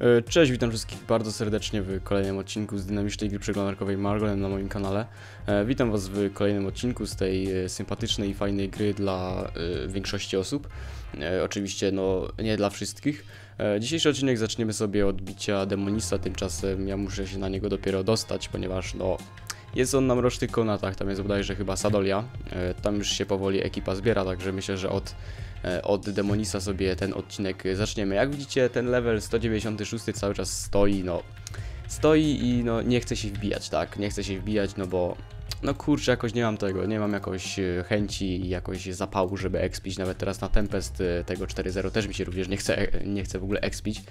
E, Cześć, witam wszystkich bardzo serdecznie w kolejnym odcinku z dynamicznej gry przeglądarkowej Margonem na moim kanale. E, Witam Was w kolejnym odcinku z tej e, sympatycznej i fajnej gry dla większości osób. Oczywiście no nie dla wszystkich. Dzisiejszy odcinek zaczniemy sobie od bicia Demonista, tymczasem ja muszę się na niego dopiero dostać, ponieważ no jest on na mrocznych konatach, tam jest bodajże chyba Sadolia. Tam już się powoli ekipa zbiera, także myślę, że od od Demonisa sobie ten odcinek zaczniemy. Jak widzicie, ten level 196 cały czas stoi, no stoi i no nie chce się wbijać, tak? Nie chce się wbijać, no bo no kurczę, jakoś nie mam tego, nie mam jakoś e, chęci i jakoś zapału, żeby expić. Nawet teraz na Tempest e, tego 4.0 też mi się również nie chce, e, nie chce w ogóle expić.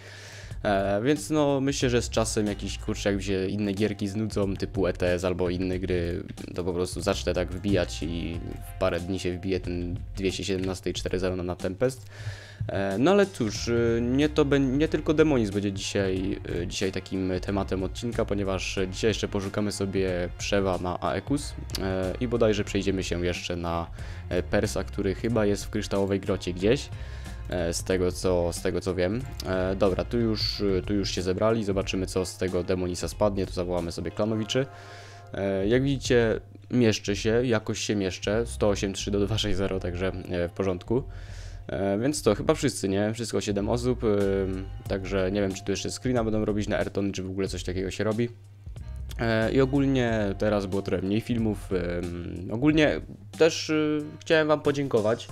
E, więc no myślę, że z czasem jakiś kurczę, jak się inne gierki znudzą, typu ETS albo inne gry, to po prostu zacznę tak wbijać i w parę dni się wbije ten 217 i 4.0 na, Tempest. E, No ale cóż, y, nie, to bę- nie tylko Demonizm będzie dzisiaj, y, dzisiaj takim tematem odcinka, ponieważ dzisiaj jeszcze poszukamy sobie przewa na Aekus e, i bodajże przejdziemy się jeszcze na Persa, który chyba jest w kryształowej grocie gdzieś. E, Z tego, co, z tego co wiem. E, dobra, tu już, tu już się zebrali. Zobaczymy, co z tego Demonisa spadnie. Tu zawołamy sobie klanowiczy. E, Jak widzicie, mieszczę się, jakoś się mieszczę. 108.3 do 260, także w porządku. Więc to chyba wszyscy, nie? Wszystko 7 osób, także nie wiem, czy tu jeszcze screena będą robić na Ayrton, czy w ogóle coś takiego się robi. I ogólnie teraz było trochę mniej filmów. Ogólnie też chciałem Wam podziękować.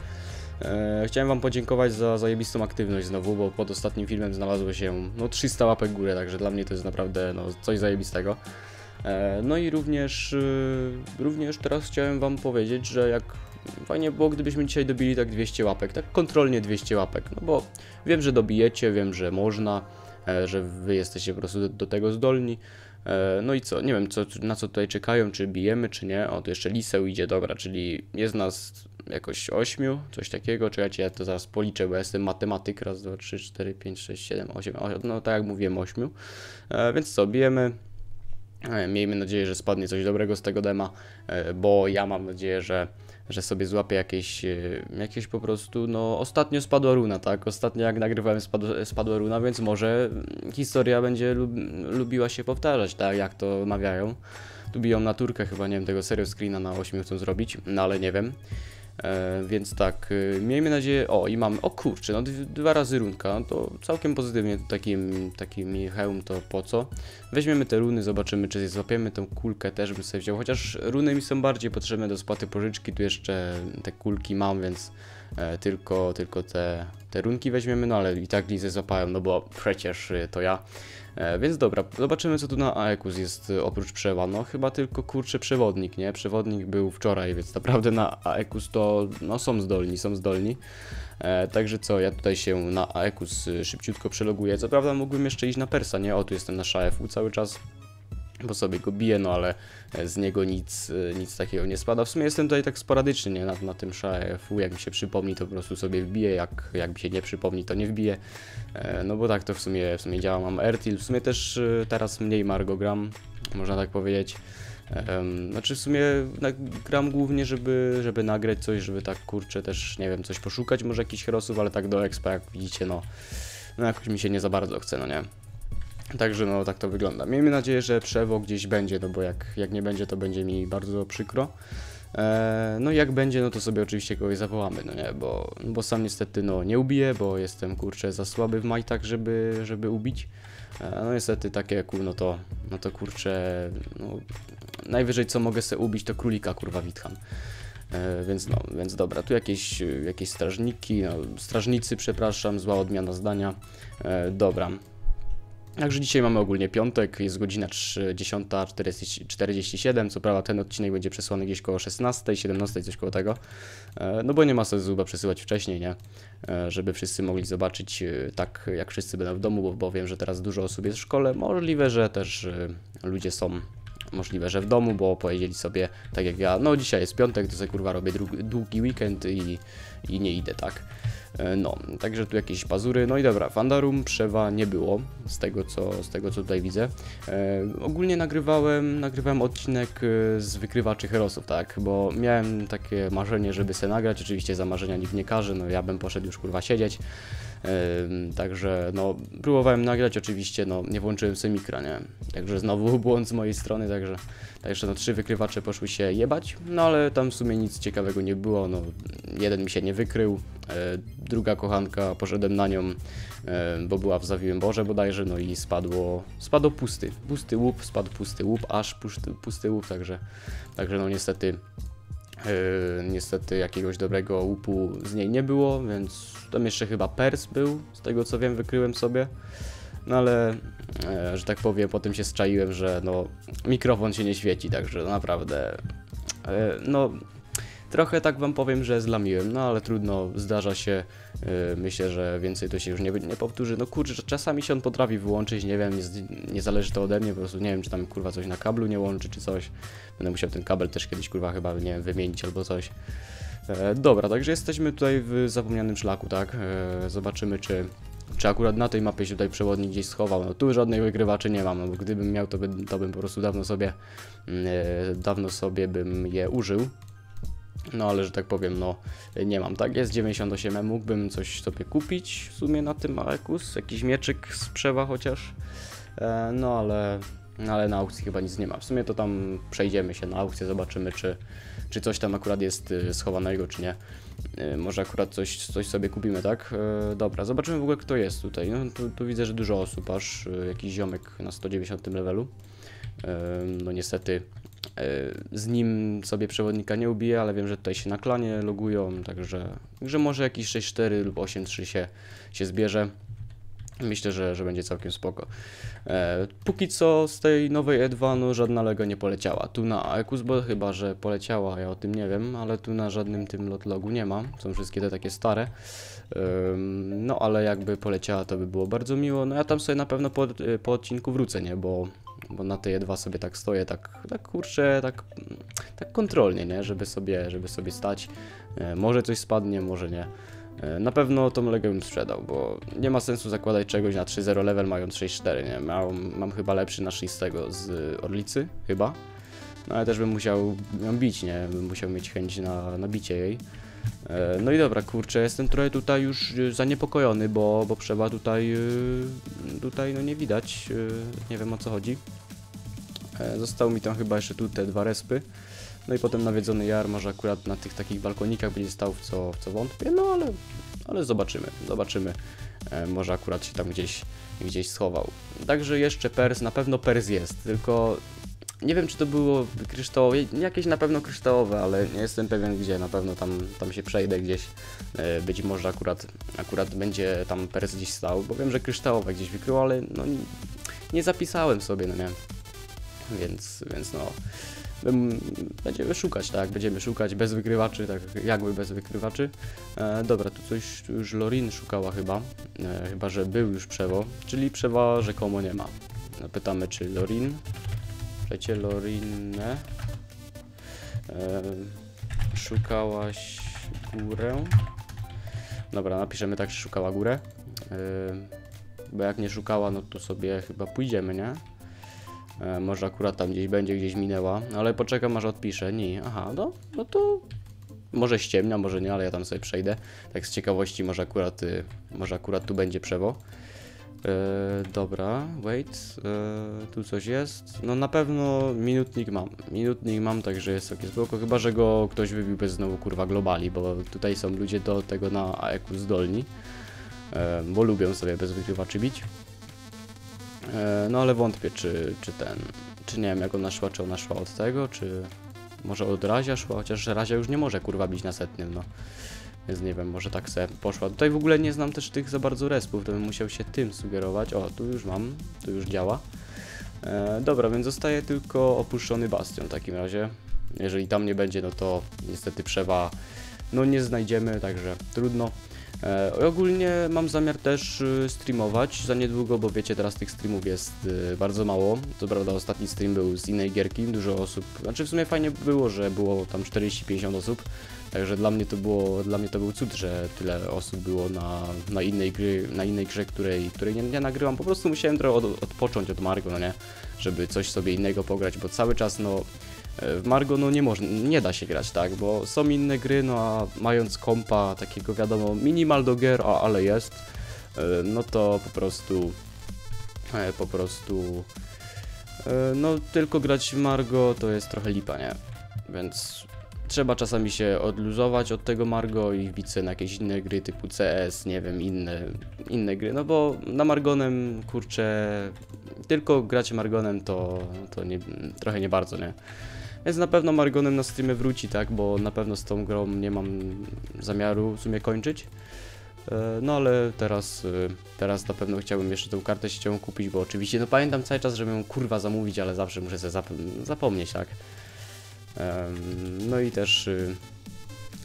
E, Chciałem Wam podziękować za zajebistą aktywność znowu, bo pod ostatnim filmem znalazło się no 300 łapek górę, także dla mnie to jest naprawdę no, coś zajebistego. E, No i również, y, również teraz chciałem Wam powiedzieć, że jak fajnie było, gdybyśmy dzisiaj dobili tak 200 łapek, tak kontrolnie 200 łapek, no bo wiem, że dobijecie, wiem, że można, e, że Wy jesteście po prostu do tego zdolni. E, No i co, nie wiem, co, na co tutaj czekają, czy bijemy, czy nie. O, tu jeszcze Liseł idzie, dobra, czyli jest nas jakoś 8, coś takiego. Czekajcie, ja to zaraz policzę, bo ja jestem matematyk. Raz, dwa, trzy, cztery, pięć, sześć, siedem, osiem. No tak jak mówiłem, 8. Więc co, bijemy. E, Miejmy nadzieję, że spadnie coś dobrego z tego dema, e, bo ja mam nadzieję, że, że sobie złapię jakieś, e, jakieś po prostu, no ostatnio spadła runa, tak? Ostatnio jak nagrywałem spadła, spadła runa, więc może historia będzie lub, lubiła się powtarzać, tak jak to mawiają. Tu biją na turkę, chyba nie wiem, tego serio screena na 8 chcą zrobić, no ale nie wiem. E, więc tak, y, miejmy nadzieję. O, i mamy. O kurczę, no dw- dwa razy runka. No to całkiem pozytywnie. Takim, takim hełm to po co? Weźmiemy te runy, zobaczymy, czy złapiemy tą kulkę też bym sobie wziął. Chociaż runy mi są bardziej potrzebne do spłaty pożyczki. Tu jeszcze te kulki mam, więc e, tylko, tylko te, te runki weźmiemy. No ale i tak lizę złapałem, no bo przecież y, to ja. E, więc dobra, zobaczymy co tu na Aekus jest y, oprócz przewa. No chyba tylko kurczę przewodnik, nie? Przewodnik był wczoraj, więc naprawdę na Aekus to no, są zdolni, są zdolni. E, także co, ja tutaj się na Aekus y, szybciutko przeloguję. Co prawda mógłbym jeszcze iść na Persa, nie? O, tu jestem na AFU cały czas. Bo sobie go biję, no ale e, z niego nic, e, nic takiego nie spada. W sumie jestem tutaj tak sporadycznie, nie? Na, na tym AFU, jak mi się przypomni, to po prostu sobie wbiję, jak, jak mi się nie przypomni, to nie wbiję. E, No bo tak to w sumie, w sumie działa. Mam Airtil, w sumie też e, teraz mniej Margo gram, można tak powiedzieć. Znaczy w sumie na- gram głównie, żeby, żeby nagrać coś, żeby tak kurczę też, nie wiem, coś poszukać, może jakichś herosów, ale tak do expa, jak widzicie, no, no jakoś mi się nie za bardzo chce, no nie. Także no tak to wygląda. Miejmy nadzieję, że przewo gdzieś będzie, no bo jak, jak nie będzie, to będzie mi bardzo przykro. E, no jak będzie, no to sobie oczywiście kogoś zawołamy, no nie, bo, bo sam niestety no nie ubiję, bo jestem kurczę za słaby w majtach, żeby, żeby ubić. E, no niestety takie kul, no to, no to kurczę, no, najwyżej co mogę sobie ubić to królika kurwa Witchan. E, więc no, więc dobra, tu jakieś, jakieś strażniki, no, strażnicy, przepraszam, zła odmiana zdania. E, dobra. Także dzisiaj mamy ogólnie piątek, jest godzina 10.47, co prawda ten odcinek będzie przesłany gdzieś koło 16, 17, coś koło tego, E, no bo nie ma sensu chyba przesyłać wcześniej, nie, E, żeby wszyscy mogli zobaczyć e, tak jak wszyscy będą w domu, bo, wiem, że teraz dużo osób jest w szkole, możliwe, że też ludzie są możliwe, że w domu, bo powiedzieli sobie, tak jak ja, no dzisiaj jest piątek, to sobie kurwa robię długi weekend i, i nie idę, tak. E, No, także tu jakieś pazury, no i dobra, Fandarum przewa nie było, z tego co, z tego co tutaj widzę. E, ogólnie nagrywałem, nagrywałem odcinek e, z wykrywaczy herosów, tak, bo miałem takie marzenie, żeby se nagrać, oczywiście za marzenia nikt nie każe, no ja bym poszedł już kurwa siedzieć, Ym, Także no, próbowałem nagrać. Oczywiście, no nie włączyłem sobie mikra, nie? Także znowu błąd z mojej strony, także, także trzy wykrywacze poszły się jebać, no ale tam w sumie nic ciekawego nie było, no jeden mi się nie wykrył, e, druga kochanka, poszedłem na nią, e, bo była w Zawiłym Boże bodajże, no i spadło, spadł pusty, pusty łup, spadł pusty łup, aż pusty, pusty łup, także, także no niestety Yy, niestety jakiegoś dobrego łupu z niej nie było, więc tam jeszcze chyba pers był, z tego co wiem, wykryłem sobie. No ale, e, że tak powiem, potem się zczaiłem, że no, mikrofon się nie świeci, także naprawdę, e, no, trochę tak wam powiem, że zlamiłem, no ale trudno, zdarza się, e, myślę, że więcej to się już nie, nie powtórzy. No kurczę, czasami się on potrafi wyłączyć, nie wiem, nie, nie zależy to ode mnie, po prostu nie wiem, czy tam kurwa coś na kablu nie łączy, czy coś. Będę musiał ten kabel też kiedyś kurwa chyba, nie wiem, wymienić albo coś. Dobra, także jesteśmy tutaj w zapomnianym szlaku, tak? Zobaczymy, czy, czy akurat na tej mapie się tutaj przewodnik gdzieś schował. No tu żadnej wygrywaczy nie mam, no bo gdybym miał, to, by, to bym po prostu dawno sobie, mm, e, dawno sobie bym je użył. No ale że tak powiem, no nie mam, tak? Jest 98, mógłbym coś sobie kupić w sumie na tym Alekus, jakiś mieczyk z przewa chociaż. E, no ale, no ale na aukcji chyba nic nie ma. W sumie to tam przejdziemy się na aukcję, zobaczymy czy, czy coś tam akurat jest y, schowanego, czy nie. Y, może akurat coś, coś sobie kupimy, tak? E, dobra, zobaczymy w ogóle kto jest tutaj. No tu, tu widzę, że dużo osób, aż y, jakiś ziomek na 190 levelu. E, no niestety e, z nim sobie przewodnika nie ubiję, ale wiem, że tutaj się na klanie logują, także, także może jakiś 6-4 lub 8-3 się, się zbierze. Myślę, że, że będzie całkiem spoko. E, póki co z tej nowej E2 no żadna Lego nie poleciała. Tu na Aekus, bo chyba, że poleciała, ja o tym nie wiem, ale tu na żadnym tym lotlogu nie ma. Są wszystkie te takie stare. Ym, no ale jakby poleciała, to by było bardzo miło. No ja tam sobie na pewno po, po odcinku wrócę, nie? Bo, bo na tej E2 sobie tak stoję, tak, tak kurczę, tak, tak kontrolnie, nie? Żeby sobie, żeby sobie stać. E, może coś spadnie, może nie. E, Na pewno tą Legę bym sprzedał, bo nie ma sensu zakładać czegoś na 3.0 level mając 6.4, nie? Mam, mam chyba lepszy na 6 z Orlicy, chyba. No ale też bym musiał ją bić, nie? Bym musiał mieć chęć na, na bicie jej. E, No i dobra, kurczę, jestem trochę tutaj już y, zaniepokojony, bo, bo trzeba tutaj, tutaj no nie widać, nie wiem o co chodzi. E, Zostało mi tam chyba jeszcze tu te dwa respy. No i potem nawiedzony jar, może akurat na tych takich balkonikach będzie stał, w co, w co wątpię, no ale, ale zobaczymy, zobaczymy. E, może akurat się tam gdzieś, gdzieś schował. Także jeszcze pers, na pewno pers jest, tylko nie wiem czy to było kryształowe, jakieś na pewno kryształowe, ale nie jestem pewien gdzie, na pewno tam, tam się przejdę gdzieś. E, Być może akurat, akurat będzie tam pers gdzieś stał, bo wiem, że kryształowe gdzieś wykrył, ale no nie, nie zapisałem sobie, no nie. Więc, więc no. Będziemy szukać, tak? Będziemy szukać bez wykrywaczy, tak jakby bez wykrywaczy. E, dobra, tu coś tu już Lorin szukała chyba. E, chyba, że był już przewo, czyli przewa rzekomo nie ma. Pytamy, czy Lorin. Przecie Lorinę. E, szukałaś górę. Dobra, napiszemy tak, że szukała górę. E, bo jak nie szukała, no to sobie chyba pójdziemy, nie? E, może akurat tam gdzieś będzie, gdzieś minęła, ale poczekam aż odpiszę. Nie, aha, no, no to może ściemnia, może nie, ale ja tam sobie przejdę. Tak z ciekawości, może akurat, y, może akurat tu będzie przewo. E, dobra, wait, e, tu coś jest. No na pewno minutnik mam. Minutnik mam, także jest takie spoko, chyba że go ktoś wybił bez znowu kurwa globali, bo tutaj są ludzie do tego na AEQ zdolni. E, bo lubią sobie bez wykrywaczy bić. E, no ale wątpię, czy, czy ten, czy nie wiem jak ona szła, czy ona szła od tego, czy może od Razia szła, chociaż Razia już nie może kurwa bić na setnym, no. Więc nie wiem, może tak se poszła. Tutaj w ogóle nie znam też tych za bardzo respów, to bym musiał się tym sugerować. O, tu już mam, tu już działa. E, dobra, więc zostaje tylko opuszczony bastion w takim razie. Jeżeli tam nie będzie, no to niestety przewa no nie znajdziemy, także trudno. E, ogólnie mam zamiar też y, streamować za niedługo, bo wiecie, teraz tych streamów jest y, bardzo mało. Co prawda ostatni stream był z innej gierki, dużo osób, znaczy w sumie fajnie było, że było tam 40-50 osób, także dla mnie to było, dla mnie to był cud, że tyle osób było na, na innej gry, na innej grze, której, której nie, nie nagrywam. Po prostu musiałem trochę od, odpocząć od Margo, no nie, żeby coś sobie innego pograć, bo cały czas no E, W Margo no nie można, nie da się grać, tak, bo są inne gry, no a mając kompa takiego wiadomo minimal do gier, a, ale jest, e, no to po prostu e, po prostu no tylko grać w Margo to jest trochę lipa, nie? Więc trzeba czasami się odluzować od tego Margo i wbić sobie na jakieś inne gry typu CS, nie wiem, inne, inne gry, no bo na Margonem, kurczę, tylko grać Margonem to, to nie, trochę nie bardzo, nie? Więc na pewno Margonem na streamie wróci, tak, bo na pewno z tą grą nie mam zamiaru w sumie kończyć. E, No ale teraz, e, teraz na pewno chciałbym jeszcze tą kartę sieciową kupić, bo oczywiście, no pamiętam cały czas, żeby ją kurwa zamówić, ale zawsze muszę sobie zap zapomnieć, tak. No i też, y,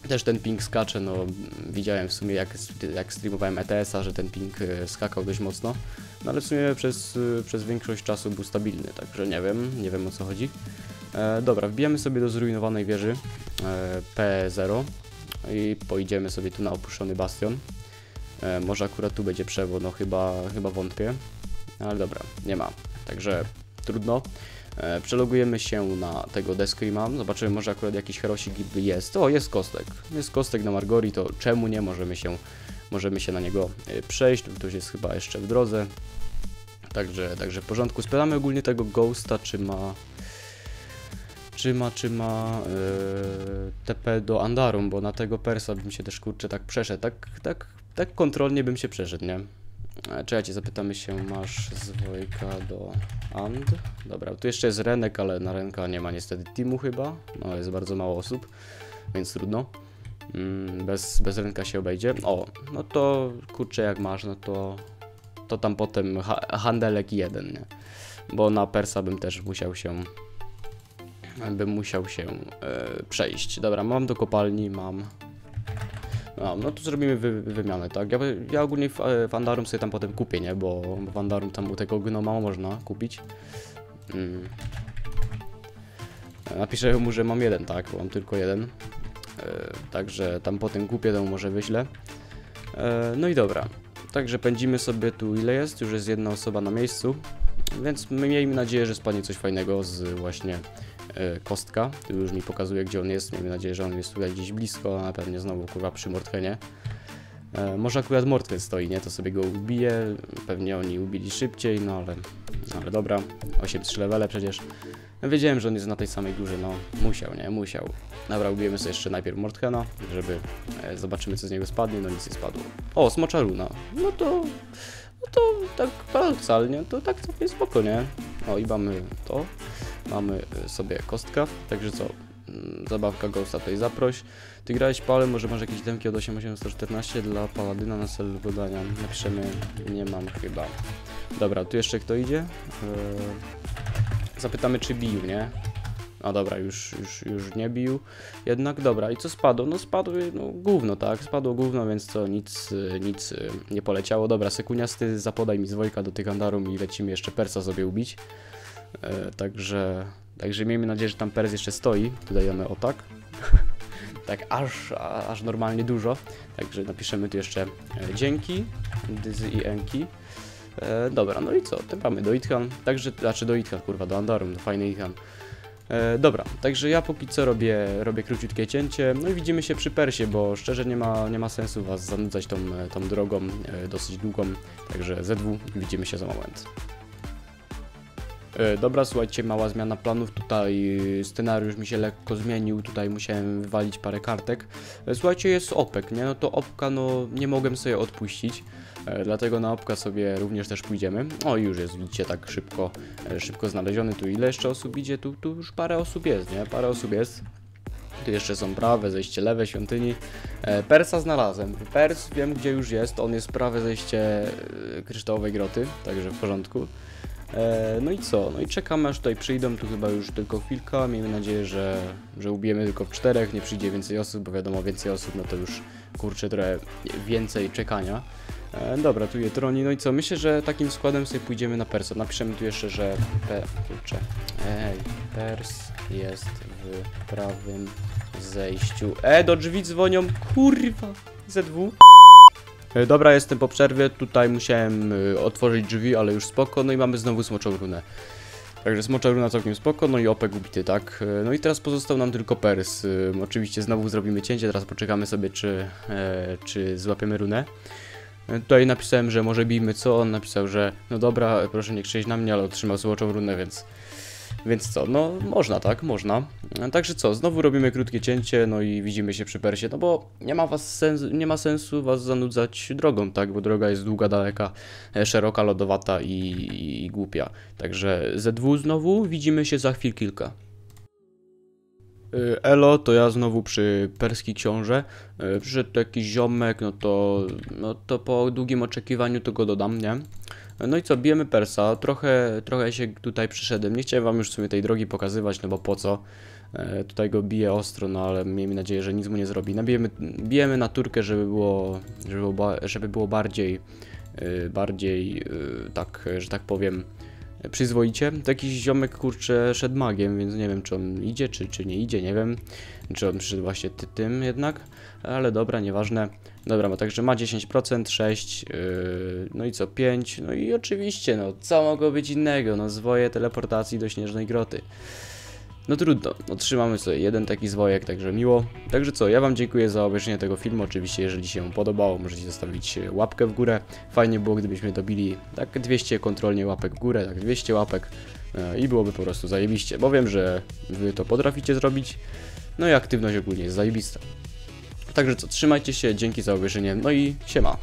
też ten ping skacze, no widziałem w sumie jak, jak streamowałem ETS-a, że ten ping y, skakał dość mocno, no ale w sumie przez, y, przez większość czasu był stabilny, także nie wiem, nie wiem o co chodzi. E, dobra, wbijamy sobie do zrujnowanej wieży e, P0 i pojedziemy sobie tu na opuszczony bastion. E, może akurat tu będzie przewód, no chyba, chyba wątpię, ale dobra, nie ma, także trudno. E, przelogujemy się na tego Deskrima, zobaczymy może akurat jakiś herosik jest. O, jest kostek, jest kostek na Margori, to czemu nie, możemy się, możemy się na niego e, przejść, ktoś jest chyba jeszcze w drodze. Także, także w porządku. Spytamy ogólnie tego Ghosta, czy ma czy ma, czy ma yy, TP do Andarum, bo na tego Persa bym się też kurczę tak przeszedł, tak, tak, tak kontrolnie bym się przeszedł, nie? E, Czekajcie, zapytamy się, masz zwojka do And? Dobra, tu jeszcze jest Renek, ale na Renka nie ma niestety teamu chyba, no jest bardzo mało osób, więc trudno. Mm, bez, bez Renka się obejdzie. O, no to kurczę jak masz, no to, to tam potem ha handelek jeden, nie? Bo na Persa bym też musiał się bym musiał się e, przejść. Dobra, mam do kopalni, mam. No, no to zrobimy wy, wymianę, tak? Ja, ja ogólnie w, e, sobie tam potem kupię, nie? Bo, bo w Andarum tam u tego gnoma można kupić. Mm. Napiszę mu, że mam jeden, tak? Mam tylko jeden. E, także tam potem kupię, to może wyślę. E, no i dobra. Także pędzimy sobie tu ile jest? Już jest jedna osoba na miejscu. Więc my miejmy nadzieję, że spadnie coś fajnego z właśnie kostka. Tu już mi pokazuje, gdzie on jest. Miejmy nadzieję, że on jest tutaj gdzieś blisko, a pewnie znowu kurwa przy Mortwenie. E, może akurat Mortwen stoi, nie? To sobie go ubije. Pewnie oni ubili szybciej, no ale, ale dobra. 8-3 levele przecież. No, wiedziałem, że on jest na tej samej górze, no musiał, nie? Musiał. Dobra, ubijemy sobie jeszcze najpierw Mortkena, żeby e, zobaczymy, co z niego spadnie. No nic nie spadło. O, smocza runa. No to no to tak paradoksalnie, to tak całkiem spoko, nie? O i mamy to, mamy y, sobie kostka, także co, mm, zabawka Ghosta tutaj zaproś. Ty grałeś palem, może masz jakieś demki od 8814 dla Paladyna na cel badania. Napiszemy, nie mam chyba. Dobra, tu jeszcze kto idzie? Yy, zapytamy czy bił, nie? A dobra, już, już, już nie bił. Jednak dobra, i co spadło? No spadło no, gówno, tak? Spadło gówno, więc co, nic, nic y, nie poleciało. Dobra, sekuniasty, zapodaj mi zwojka do tych andarum i lecimy jeszcze Persa sobie ubić. E, także, także miejmy nadzieję, że tam Pers jeszcze stoi. Tu dajemy o tak. tak aż, aż normalnie dużo. Także napiszemy tu jeszcze e, dzięki, dyzy i enki. E, dobra, no i co? Tepamy do Ithan. Także, znaczy do Ithan, kurwa, do Andarum, do fajnej Ithan. E, dobra, także ja póki co robię, robię króciutkie cięcie, no i widzimy się przy Persie, bo szczerze nie ma, nie ma sensu was zanudzać tą, e, tą drogą e, dosyć długą, także ZW, widzimy się za moment. E, Dobra, słuchajcie, mała zmiana planów. Tutaj y, scenariusz mi się lekko zmienił. Tutaj musiałem wywalić parę kartek. E, Słuchajcie, jest opek, nie? No to opka, no nie mogłem sobie odpuścić. E, Dlatego na opka sobie również też pójdziemy. O, już jest, widzicie, tak szybko, e, szybko znaleziony. Tu ile jeszcze osób idzie? Tu, tu już parę osób jest, nie? Parę osób jest. Tu jeszcze są prawe, zejście lewe świątyni. E, Persa znalazłem. Pers wiem gdzie już jest. On jest prawe zejście e, kryształowej groty, także w porządku. E, no i co? No i czekamy aż tutaj przyjdą, tu chyba już tylko chwilka. Miejmy nadzieję, że, że ubijemy tylko w czterech, nie przyjdzie więcej osób, bo wiadomo, więcej osób, no to już kurczę trochę więcej czekania. E, dobra, tu je troni. No i co? Myślę, że takim składem sobie pójdziemy na Persa. Napiszemy tu jeszcze, że P... kurczę. Ej, Pers jest w prawym zejściu. E, do drzwi dzwonią, kurwa. ZW. E, Dobra, jestem po przerwie, tutaj musiałem y, otworzyć drzwi, ale już spoko, no i mamy znowu smoczą runę. Także smocza runa całkiem spoko, no i opek ubity, tak? E, No i teraz pozostał nam tylko pers. Oczywiście znowu zrobimy cięcie, teraz poczekamy sobie, czy, e, czy złapiemy runę. E, Tutaj napisałem, że może bijmy co, on napisał, że no dobra, proszę nie krzyczeć na mnie, ale otrzymał złotą runę, więc... Więc co, no można tak, można. Także co, znowu robimy krótkie cięcie, no i widzimy się przy persie, no bo nie ma was sens, nie ma sensu was zanudzać drogą, tak, bo droga jest długa, daleka, e, szeroka, lodowata i, i głupia. Także ZW znowu, widzimy się za chwil kilka. Y, Elo, to ja znowu przy perski książę. Y, Przyszedł tu jakiś ziomek, no to, no to po długim oczekiwaniu to go dodam, nie? No i co, bijemy persa, trochę, trochę się tutaj przyszedłem, nie chciałem wam już w sumie tej drogi pokazywać, no bo po co? E, tutaj go bije ostro, no ale miejmy nadzieję, że nic mu nie zrobi. Nabijemy, bijemy na turkę, żeby było, żeby było, żeby było bardziej, y, bardziej, y, tak, że tak powiem, przyzwoicie. To jakiś ziomek, kurczę, szedł magiem, więc nie wiem, czy on idzie, czy, czy nie idzie, nie wiem. Czy on przyszedł właśnie ty, tym jednak, ale dobra, nieważne. Dobra, ma także ma 10%, 6, yy, no i co, 5, no i oczywiście, no, co mogło być innego, no, zwoje teleportacji do Śnieżnej Groty. No trudno, otrzymamy sobie jeden taki zwojek, także miło. Także co, ja wam dziękuję za obejrzenie tego filmu, oczywiście jeżeli się podobało, możecie zostawić łapkę w górę. Fajnie było, gdybyśmy dobili tak 200 kontrolnie łapek w górę, tak 200 łapek e, i byłoby po prostu zajebiście, bo wiem, że wy to potraficie zrobić, no i aktywność ogólnie jest zajebista. Także co, trzymajcie się, dzięki za obejrzenie, no i siema.